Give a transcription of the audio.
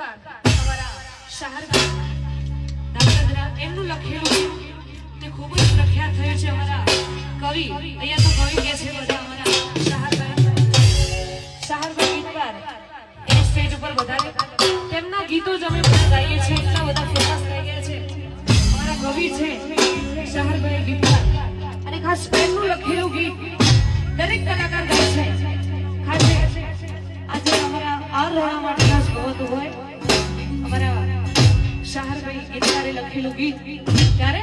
ગીતકાર તમારા ધાંગધ્રા એમનું લખેલું તે ખૂબ જ પ્રખ્યાત થયું છે અમારા કવિ. અહીંયા તો કવિ કે છે બધા અમારા શાહરભાઈ શાહરભાઈ ગીતકાર એ સ્ટેજ ઉપર વધારે તેમના ગીતો જ અમે બધા ગાઈએ છીએ. એટલા બધા ફેમસ થઈ ગયા છે. અમારા કવિ છે શાહરભાઈ ગીતકાર અને ખાસ એમનું લખેલું ગીત દરેક કલાકાર ગાય છે. ખાસ આજે અમારા આ રહેવા માટે એ ત્યારે લખેલું ગીત. ક્યારે